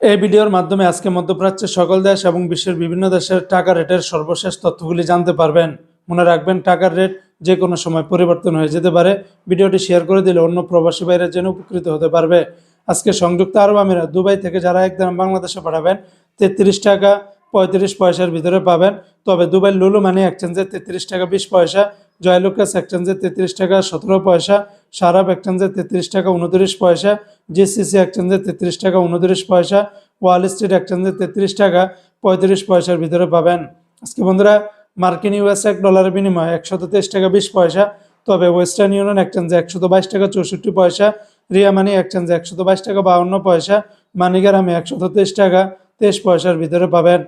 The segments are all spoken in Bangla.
এই ভিডিওর মাধ্যমে আজকে মধ্যপ্রাচ্যের সকল দেশ এবং বিশ্বের বিভিন্ন দেশের টাকা রেটের সর্বশেষ তথ্যগুলি জানতে পারবেন। মনে রাখবেন, টাকার রেট যে কোনো সময় পরিবর্তন হয়ে যেতে পারে। ভিডিওটি শেয়ার করে দিলে অন্য প্রবাসী বাইরে যেন উপকৃত হতে পারবে। আজকে সংযুক্ত আরব আমিরা দুবাই থেকে যারা একদম বাংলাদেশে পাঠাবেন, তেত্রিশ টাকা পঁয়ত্রিশ পয়সার ভিতরে পাবেন। তবে দুবাই লুলু মানি এক্সচেঞ্জে তেত্রিশ টাকা বিশ পয়সা, জয়লুকাস এক্সচেঞ্জে তেত্রিশ টাকা সতেরো পয়সা সারাব এক্সচেঞ্জে তেত্রিশ টাকা উনত্রিশ পয়সা জিসিসি এক্সচেঞ্জে তেত্রিশ টাকা উনত্রিশ পয়সা ওয়াল স্ট্রিট এক্সচেঞ্জে তেত্রিশ টাকা পঁয়ত্রিশ পয়সার ভিতরে পাবেন। আজকে বন্ধুরা, মার্কিন ইউএস এক ডলারের বিনিময়ে একশত তেইশ টাকা বিশ পয়সা, তবে ওয়েস্টার্ন ইউনিয়ন এক্সচেঞ্জে একশত বাইশ টাকা চৌষট্টি পয়সা রিয়া মানি এক্সচেঞ্জে একশত বাইশ টাকা বাউন্ন পয়সা মানিগ্রামে একশত তেইশ টাকা তেইশ পয়সার ভিতরে পাবেন।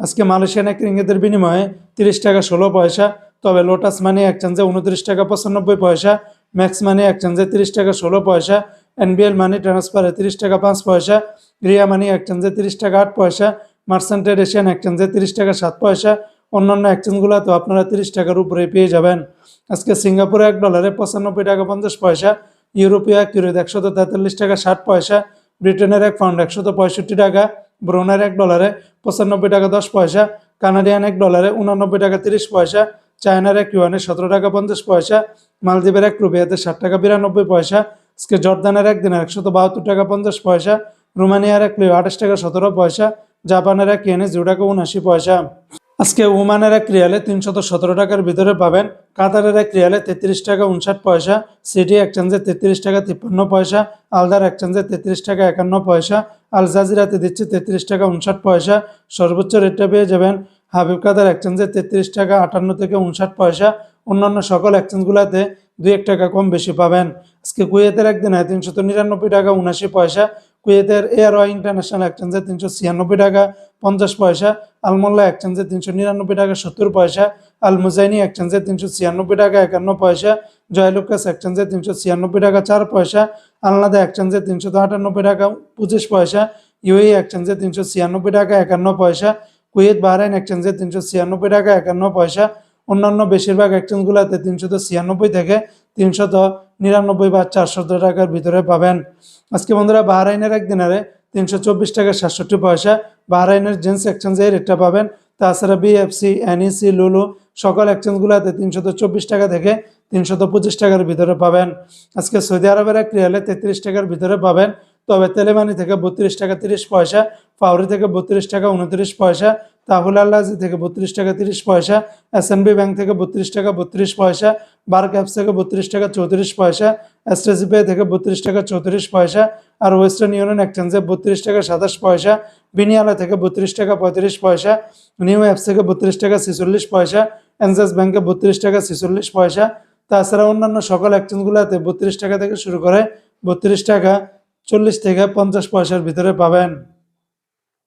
আজকে মালয়েশিয়ান এক রিঙ্গিতের বিনিময়ে তিরিশ টাকা ষোলো পয়সা, তবে লোটাস মানি এক্সচেঞ্জে উনত্রিশ টাকা পঁচানব্বই পয়সা ম্যাক্স মানি এক্সচেঞ্জে তিরিশ টাকা ষোলো পয়সা এনবিএল মানি ট্রান্সফারে তিরিশ টাকা পাঁচ পয়সা রিয়া মানি এক্সচেঞ্জে তিরিশ টাকা আট পয়সা মার্সেন্টেড এশিয়ান এক্সচেঞ্জে তিরিশ টাকা সাত পয়সা, অন্যান্য এক্সচেঞ্জগুলোতেও আপনারা তিরিশ টাকার উপরে পেয়ে যাবেন। আজকে সিঙ্গাপুরে এক ডলারে পঁচানব্বই টাকা পঞ্চাশ পয়সা ইউরোপীয় এক ইউরোত একশত তেতাল্লিশ টাকা ষাট পয়সা ব্রিটেনের এক পাউন্ড একশত পঁয়ষট্টি টাকা ব্রুনের এক ডলারে পঁচানব্বই টাকা দশ পয়সা কানাডিয়ান এক ডলারে উনানব্বই টাকা তিরিশ পয়সা চায়নার এক ইউয়ানে সতেরো টাকা পঞ্চাশ পয়সা, মালদ্বীপের এক রুপিয়াতে ষাট টাকা বিরানব্বই পয়সা, আজকে জর্দানের এক দিনের একশত বাহাত্তর টাকা পঞ্চাশ পয়সা, রোমানিয়ার এক লিও আঠাশ টাকা সতেরো পয়সা, জাপানের এক ইয়েনে জিরো টাকা উনআশি পয়সা। আজকে ওমানের এক রিয়ালে তিনশত সতেরো টাকার ভিতরে পাবেন, কাতারের এক রিয়ালে তেত্রিশ টাকা উনষাট পয়সা, সিটি এক্সচেঞ্জে তেত্রিশ টাকা তিপ্পান্ন পয়সা, আলদার এক্সচেঞ্জে তেত্রিশ টাকা একান্ন পয়সা, আল জাজিরাতে দিচ্ছে তেত্রিশ টাকা উনষাট পয়সা, সর্বোচ্চ রেটটা পেয়ে যাবেন হাবিব কাদার এক্সচেঞ্জে তেত্রিশ টাকা আটান্ন থেকে উনষাট পয়সা। অন্যান্য সকল এক্সচেঞ্জগুলোতে দুই এক টাকা কম বেশি পাবেন। আজকে কুয়েতের একদিনে তিনশত নিরানব্বই টাকা উনাশি পয়সা। কুয়েতের এয়ার ওয়াই ইন্টারন্যাশনাল এক্সচেঞ্জে তিনশো ছিয়ানব্বই টাকা পঞ্চাশ পয়সা। আলমোল্লা এক্সচেঞ্জে তিনশো নিরানব্বই টাকা সত্তর পয়সা। আল মুজাইনি এক্সচেঞ্জে তিনশো ছিয়ানব্বই টাকা একান্ন পয়সা। জয়লুকাস এক্সচেঞ্জে তিনশো ছিয়ানব্বই টাকা চার পয়সা। আলনাদা এক্সচেঞ্জে তিনশো আটানব্বই টাকা পঁচিশ পয়সা। ইউএই এক্সচেঞ্জে তিনশো ছিয়ানব্বই টাকা একান্ন পয়সা। কুয়েত, বাহরাইন এক্সচেঞ্জে তিনশো ছিয়ানব্বই টাকা, একান্ন পয়সা। অন্যান্য বেশিরভাগ এক্সচেঞ্জগুলোতে তিনশত ছিয়ানব্বই থেকে তিনশত নিরানব্বই বা চারশত টাকার ভিতরে পাবেন। আজকে বন্ধুরা, বাহরাইনের এক দিনারে তিনশো চব্বিশ টাকা সাতষট্টি পয়সা। বাহরাইনের জেন্টস এক্সচেঞ্জে রেটটা পাবেন। তাছাড়া বিএফসি এনইসি লুলু সকল এক্সচেঞ্জগুলোতে তিনশত চব্বিশ টাকা থেকে তিনশত পঁচিশ টাকার ভিতরে পাবেন। আজকে সৌদি আরবের এক রিয়ালে তেত্রিশ টাকার ভিতরে পাবেন। তবে তেলেমানি থেকে বত্রিশ টাকা তিরিশ পয়সা পাউরি থেকে বত্রিশ টাকা উনত্রিশ পয়সা তাহুল আল্লাজি থেকে বত্রিশ টাকা তিরিশ পয়সা এসএনবি ব্যাংক থেকে বত্রিশ টাকা বত্রিশ পয়সা বার ক্যাপস থেকে বত্রিশ টাকা চৌত্রিশ পয়সা এসটিসি পে থেকে বত্রিশ টাকা চৌত্রিশ পয়সা আর ওয়েস্টার্ন ইউনিয়ন এক্সচেঞ্জে বত্রিশ টাকা সাতাশ পয়সা বিনিয়ালা থেকে বত্রিশ টাকা পঁয়ত্রিশ পয়সা নিউ অ্যাপস থেকে বত্রিশ টাকা ছেচল্লিশ পয়সা এনজাস ব্যাংকে বত্রিশ টাকা ছেচল্লিশ পয়সা তাছাড়া অন্যান্য সকল এক্সচেঞ্জগুলোতে বত্রিশ টাকা থেকে শুরু করে বত্রিশ টাকা চল্লিশ থেকে পঞ্চাশ পয়সার ভিতরে পাবেন।